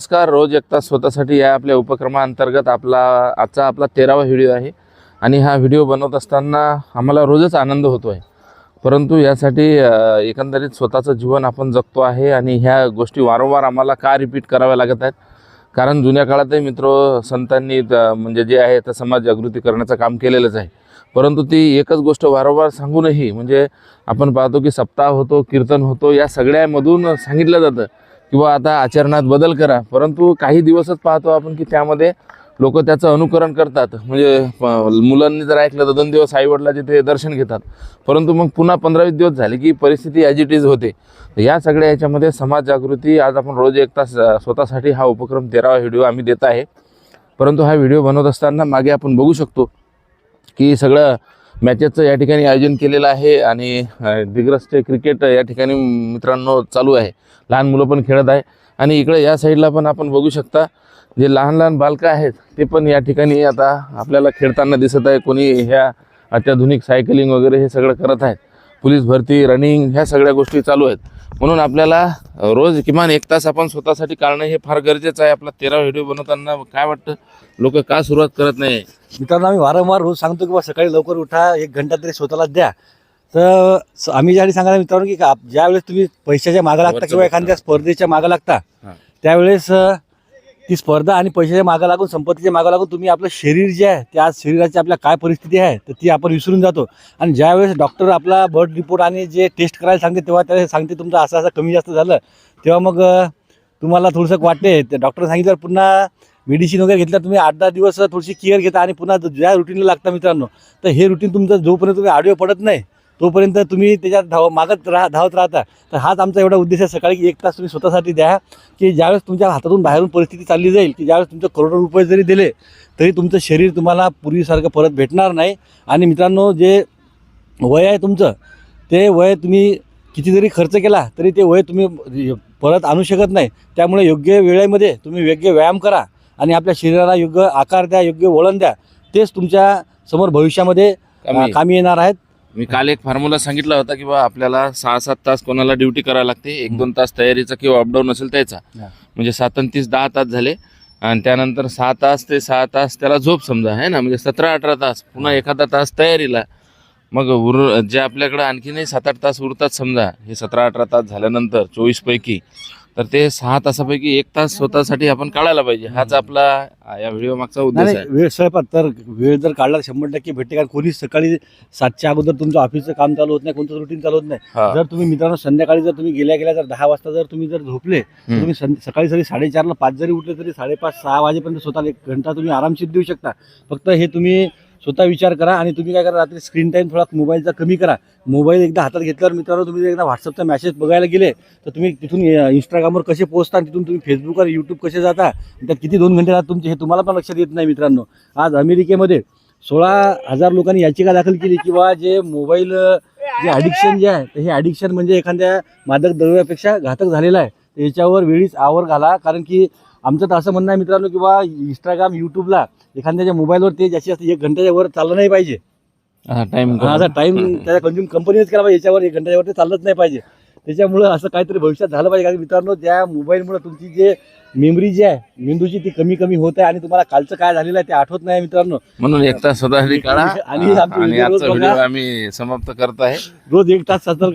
नमस्कार रोज एक तास स्वतःसाठी या आपल्या उपक्रमाअंतर्गत आपला आजचा आपला तेरावा व्हिडिओ आहे. आणि हा व्हिडिओ बनवत असताना आम्हाला रोजच आनंद होतो आहे परंतु यासाठी एकंदरीत स्वतःचं जीवन आपण जगतो आहे आणि ह्या गोष्टी वारंवार आम्हाला का रिपीट कराव्या लागत आहेत? कारण जुन्या काळातही मित्र संतांनी म्हणजे जे आहे तर समाज जागृती करण्याचं काम केलेलंच आहे. परंतु ती एकच गोष्ट वारंवार सांगूनही म्हणजे आपण पाहतो की सप्ताह होतो कीर्तन होतो या सगळ्यामधून सांगितलं जातं. किंवा आता आचरणात बदल करा. परंतु काही दिवसच पाहतो आपण की त्यामध्ये लोक त्याचं अनुकरण करतात. म्हणजे मुलांनी जर ऐकलं तर दोन दिवस आईवडिलाचे ते दर्शन घेतात. परंतु मग पुन्हा पंधरावीस दिवस झाले की परिस्थिती ॲज इट इज होते. तर या सगळ्या याच्यामध्ये समाज जागृती आज आपण रोज एक तास स्वतःसाठी हा उपक्रम तेरावा व्हिडिओ आम्ही देत आहे. परंतु हा व्हिडिओ बनवत असताना मागे आपण बघू शकतो की सगळं मॅचेसचं या ठिकाणी आयोजन केलेलं आहे आणि अ, क्रिकेट या ठिकाणी मित्रांनो चालू आहे. लहान मुलं पण खेळत आहे. आणि इकडे या साईडला पण आपण बघू शकता जे लहान लहान बालकं आहेत ते पण या ठिकाणी आता आपल्याला खेळताना दिसत आहे. कोणी ह्या अत्याधुनिक सायकलिंग वगैरे हे सगळं करत आहेत. पोलीस भरती रनिंग ह्या सगळ्या गोष्टी चालू आहेत. म्हणून आपल्याला रोज किमान एक तास आपण स्वतःसाठी काढणं हे फार गरजेचं आहे आपला तेरा व्हिडिओ बनवताना काय वाटतं लोक का सुरुवात करत नाही मित्रांनो आम्ही वारंवार रोज सांगतो की बा सकाळी लवकर उठा एक घंटा तरी स्वतःला द्या तर आम्ही ज्यावेळी सांगायला मित्रांनो की ज्यावेळेस तुम्ही पैशाच्या मागं लागता किंवा. एखाद्या स्पर्धेच्या मागं लागता. त्यावेळेस ती स्पर्धा आणि पैशाच्या मागं लागून संपत्तीच्या मागं लागून तुम्ही आपलं शरीर जे आहे त्या शरीराची आपल्या काय परिस्थिती आहे तर ती आपण विसरून जातो. आणि ज्यावेळेस डॉक्टर आपला ब्लड रिपोर्ट आणि जे टेस्ट करायला सांगते तेव्हा त्यावेळेस सांगते तुमचं असं असं कमी जास्त झालं. तेव्हा मग तुम्हाला थोडंसं वाटते ते डॉक्टर सांगितलं पुन्हा मेडिसिन वगैरे घेतल्यावर तुम्ही आठ दहा दिवस थोडीशी केअर घेता आणि पुन्हा ज्या रुटीनला लागता मित्रांनो तर हे रुटीन तुमचं जोपर्यंत तुम्ही आडवे पडत नाही तोपर्यंत तुम्ही त्याच्यात धाव मागत राहा धावत राहता. तर हाच आमचा एवढा उद्देश आहे. सकाळी की एक तास तुम्ही स्वतःसाठी द्या की ज्यावेळेस तुमच्या हातातून बाहेरून परिस्थिती चालली जाईल की ज्यावेळेस तुमचं करोडो रुपये जरी दिले तरी तुमचं शरीर तुम्हाला पूर्वीसारखं परत भेटणार नाही. आणि मित्रांनो जे वय आहे तुमचं ते वय तुम्ही किती जरी खर्च केला तरी ते वय तुम्ही परत आणू शकत नाही. त्यामुळे योग्य वेळेमध्ये तुम्ही योग्य व्यायाम करा आणि आपल्या शरीराला योग्य आकार द्या योग्य वळण द्या. तेच तुमच्यासमोर भविष्यामध्ये कामी येणार आहेत. मी काल एक फॉर्म्युला सांगितला होता की बा आपल्याला सहा सात तास कोणाला ड्युटी करावी लागते. एक दोन तास तयारीचा किंवा अपडाऊन असेल त्याचा. म्हणजे सात तीस दहा तास झाले. आणि त्यानंतर सहा तास ते सहा तास त्याला झोप समजा आहे ना? म्हणजे सतरा अठरा तास पुन्हा एखादा तास तयारीला. मग उर जे आपल्याकडं आणखीनही सात आठ तास उरतात समजा हे सतरा अठरा तास झाल्यानंतर चोवीस पैकी. तर ते सहा तासापैकी एक तास स्वतःसाठी आपण काढायला पाहिजे. हाच आपला या व्हिडिओ मागचा उद्देश आहे. नाही, वेळ स्वयंपाक तर वेळ जर काढला शंभर टक्के भेटते. कारण कोणी सकाळी सातच्या अगोदर तुमचं ऑफिसचं काम चालू होत नाही कोणतं रुटीन चालू होत नाही. जर तुम्ही मित्रांनो संध्याकाळी जर तुम्ही गेल्या गेल्या जर दहा वाजता जर तुम्ही जर झोपले तर हम्म. तुम्ही सं- सकाळी जरी साडेचारला पाच जरी उठले तरी साडेपाच सहा वाजेपर्यंत स्वतःला एक घंटा तुम्ही आरामशीर देऊ शकता. फक्त हे तुम्ही स्वतः विचार करा आणि तुम्ही काय करा रात्री स्क्रीन टाईम थोडा मोबाईलचा कमी करा. मोबाईल एकदा हातात घेतल्यावर मित्रांनो तुम्ही एकदा व्हॉट्सअपचा मेसेज बघायला गेले तर तुम्ही तिथून इंस्टाग्रामवर कसे पोहोचता आणि तिथून तुम्ही फेसबुकवर यूट्यूब कसे जाता त्यात किती दोन घंटे राहतात तुमचे हे तुम्हाला पण लक्षात येत नाही मित्रांनो. आज अमेरिकेमध्ये सोळा हजार लोकांनी याचिका दाखल केली किंवा जे मोबाईल जे ॲडिक्शन जे आहे तर हे ॲडिक्शन म्हणजे एखाद्या मादक द्रव्यापेक्षा घातक झालेलं आहे. याच्यावर वेळीच आवर घाला कारण की आमचं तर असं म्हणणं आहे मित्रांनो किंवा इंस्टाग्राम यूट्यूबला एखाद्याच्या मोबाईलवर ते जास्तीत जास्त एक घंट्याच्या वर चाललं नाही पाहिजे. टाइम माझा टाइम त्याचा कंझ्युम कंपनीच केला पाहिजे याच्यावर एक घंट्याच्या वर ते चाललंच नाही पाहिजे. त्याच्यामुळं असं काहीतरी भविष्यात झालं पाहिजे. कारण मित्रांनो त्या मोबाईलमुळे तुमची जे मेमरी जी आहे मेंदूची ती कमी कमी होत आहे आणि तुम्हाला कालचं काय झालेलं आहे ते आठवत नाही मित्रांनो. म्हणून एक तास काढा. आणि आम्ही समाप्त करत आहे. रोज एक तास